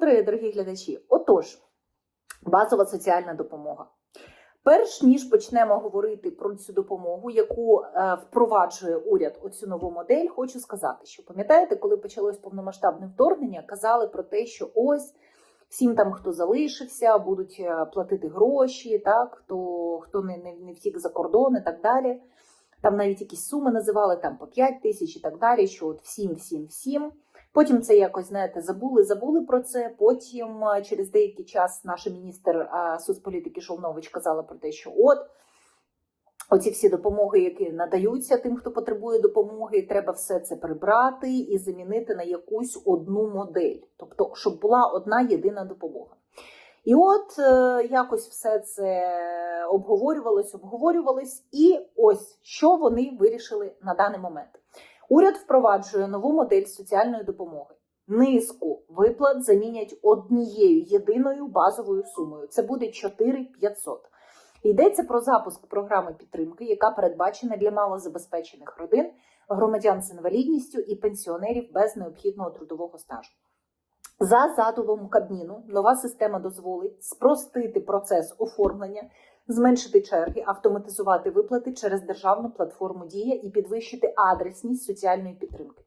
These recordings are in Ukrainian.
настрої, дорогі глядачі. Отож, базова соціальна допомога. Перш ніж почнемо говорити про цю допомогу, яку е, впроваджує уряд оцю нову модель, хочу сказати, що пам'ятаєте, коли почалось повномасштабне вторгнення, казали про те, що ось всім там, хто залишився, будуть е, платити гроші, так хто хто не, не, не втік за кордон і так далі. Там навіть якісь суми називали там по 5 тисяч і так далі. Що от всім, всім, всім. Потім це якось знаєте, забули, забули про це. Потім е, через деякий час наш міністр е, соцполітики Шовнович казала про те, що от оці всі допомоги, які надаються тим, хто потребує допомоги, треба все це прибрати і замінити на якусь одну модель, тобто, щоб була одна єдина допомога. І от е, якось все це обговорювалось, обговорювалось, і ось що вони вирішили на даний момент. Уряд впроваджує нову модель соціальної допомоги. Низку виплат замінять однією єдиною базовою сумою. Це буде 4500. Йдеться про запуск програми підтримки, яка передбачена для малозабезпечених родин, громадян з інвалідністю і пенсіонерів без необхідного трудового стажу. За задумом Кабміну нова система дозволить спростити процес оформлення, зменшити черги, автоматизувати виплати через державну платформу Дія і підвищити адресність соціальної підтримки.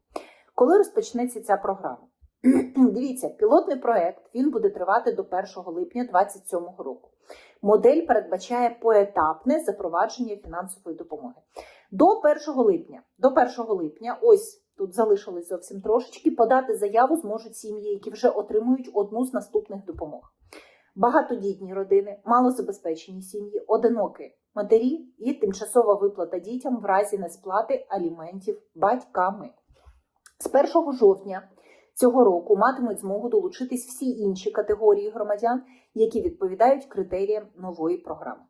Коли розпочнеться ця програма? Дивіться, пілотний проект він буде тривати до 1 липня 2027 року. Модель передбачає поетапне запровадження фінансової допомоги. До 1 липня, до 1 липня, ось тут залишилось зовсім трошечки. Подати заяву зможуть сім'ї, які вже отримують одну з наступних допомог: багатодітні родини, малозабезпечені сім'ї, одинокі матері і тимчасова виплата дітям в разі несплати аліментів батьками. З 1 жовтня цього року матимуть змогу долучитись всі інші категорії громадян, які відповідають критеріям нової програми.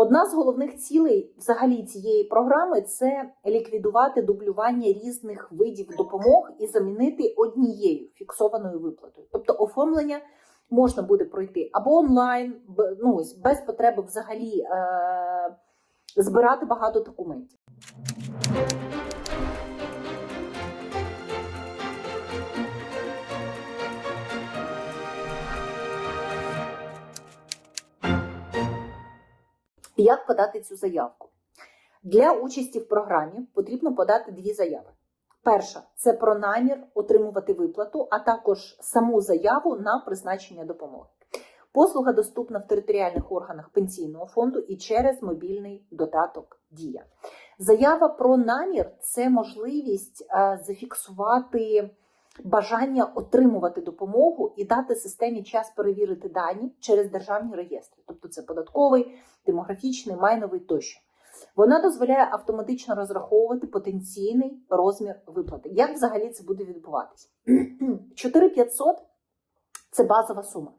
Одна з головних цілей взагалі цієї програми це ліквідувати дублювання різних видів допомог і замінити однією фіксованою виплатою. Тобто оформлення можна буде пройти або онлайн, ну ось без потреби взагалі е- збирати багато документів. Як подати цю заявку? Для участі в програмі потрібно подати дві заяви. Перша це про намір отримувати виплату, а також саму заяву на призначення допомоги. Послуга доступна в територіальних органах пенсійного фонду і через мобільний додаток Дія. Заява про намір це можливість зафіксувати бажання отримувати допомогу і дати системі час перевірити дані через державні реєстри, тобто це податковий, демографічний, майновий тощо. Вона дозволяє автоматично розраховувати потенційний розмір виплати. Як взагалі це буде відбуватися? 4500 це базова сума.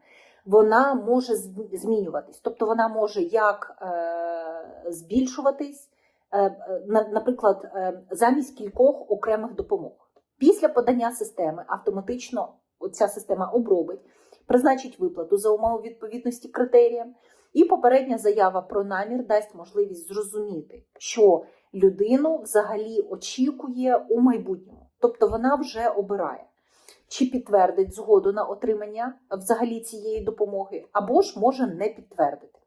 Вона може змінюватись, тобто вона може як е, збільшуватись, е, наприклад, е, замість кількох окремих допомог. Після подання системи автоматично ця система обробить, призначить виплату за умови відповідності критеріям, і попередня заява про намір дасть можливість зрозуміти, що людину взагалі очікує у майбутньому, тобто вона вже обирає, чи підтвердить згоду на отримання взагалі цієї допомоги, або ж може не підтвердити.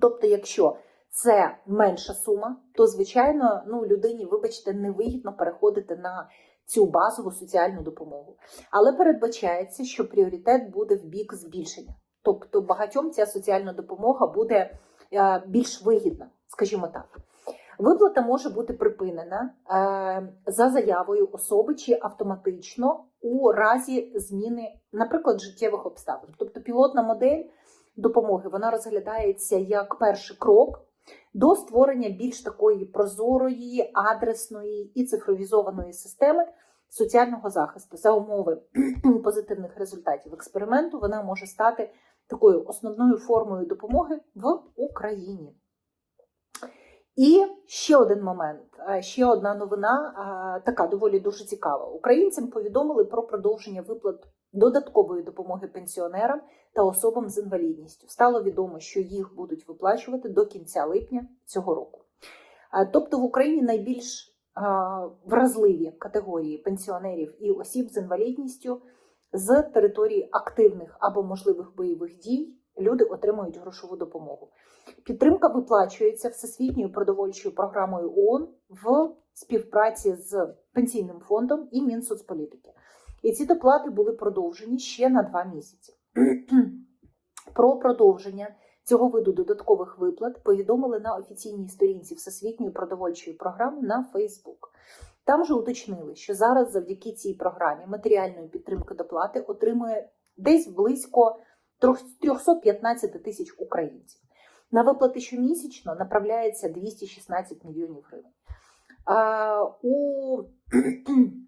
Тобто, якщо це менша сума, то звичайно ну, людині, вибачте, невигідно переходити на цю базову соціальну допомогу. Але передбачається, що пріоритет буде в бік збільшення. Тобто багатьом ця соціальна допомога буде е, більш вигідна, скажімо так. Виплата може бути припинена е, за заявою особи чи автоматично у разі зміни, наприклад, життєвих обставин. Тобто пілотна модель допомоги вона розглядається як перший крок до створення більш такої прозорої, адресної і цифровізованої системи соціального захисту за умови позитивних результатів експерименту, вона може стати такою основною формою допомоги в Україні. І ще один момент, ще одна новина, така доволі дуже цікава. Українцям повідомили про продовження виплат додаткової допомоги пенсіонерам та особам з інвалідністю. Стало відомо, що їх будуть виплачувати до кінця липня цього року. Тобто в Україні найбільш вразливі категорії пенсіонерів і осіб з інвалідністю з території активних або можливих бойових дій люди отримують грошову допомогу. Підтримка виплачується Всесвітньою продовольчою програмою ООН в співпраці з пенсійним фондом і Мінсоцполітики. І ці доплати були продовжені ще на два місяці. Про продовження цього виду додаткових виплат повідомили на офіційній сторінці Всесвітньої продовольчої програми на Фейсбук. Там же уточнили, що зараз завдяки цій програмі матеріальної підтримки доплати отримує десь близько 315 тисяч українців. На виплати щомісячно направляється 216 мільйонів гривень. У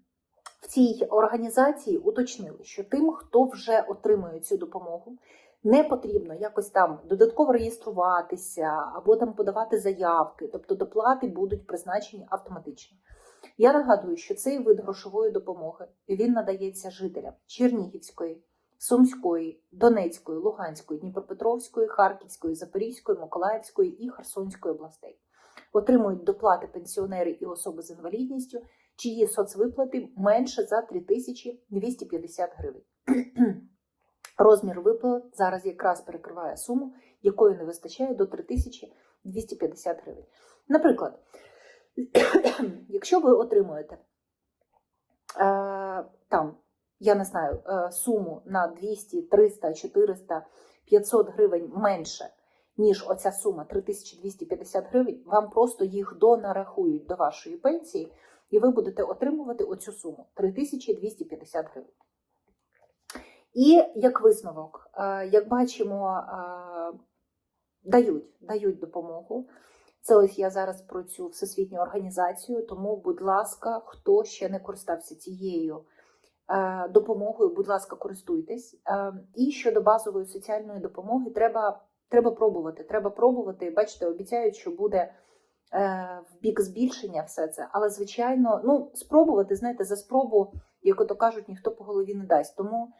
цій організації уточнили, що тим, хто вже отримує цю допомогу, не потрібно якось там додатково реєструватися або там подавати заявки, тобто доплати будуть призначені автоматично. Я нагадую, що цей вид грошової допомоги він надається жителям Чернігівської, Сумської, Донецької, Луганської, Дніпропетровської, Харківської, Запорізької, Миколаївської і Херсонської областей. Отримують доплати пенсіонери і особи з інвалідністю, чиї соцвиплати менше за 3250 гривень. Розмір виплат зараз якраз перекриває суму, якої не вистачає до 3250 гривень. Наприклад, якщо ви отримуєте е, там, я не знаю, е, суму на 200, 300, 400, 500 гривень менше, ніж оця сума 3250 гривень, вам просто їх донарахують до вашої пенсії, і ви будете отримувати оцю суму 3250 гривень. І як висновок, е, як бачимо, е, дають, дають допомогу. Це ось я зараз про цю всесвітню організацію. Тому, будь ласка, хто ще не користався цією е, допомогою, будь ласка, користуйтесь. І щодо базової соціальної допомоги, треба, треба пробувати. Треба пробувати. Бачите, обіцяють, що буде е, в бік збільшення все це. Але, звичайно, ну, спробувати, знаєте, за спробу, як ото кажуть, ніхто по голові не дасть. Тому.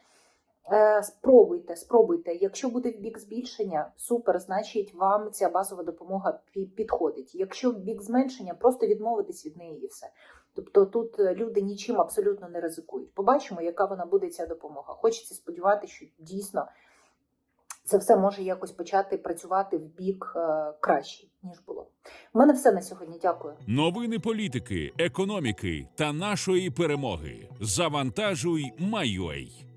Е, Спробуйте, спробуйте. Якщо буде в бік збільшення, супер, значить вам ця базова допомога підходить. Якщо в бік зменшення, просто відмовитись від неї і все. Тобто тут е, люди нічим абсолютно не ризикують. Побачимо, яка вона буде ця допомога. Хочеться сподіватися, що дійсно це все може якось почати працювати в бік е, кращий, ніж було. У мене все на сьогодні. Дякую. Новини політики, економіки та нашої перемоги. Завантажуй, майой.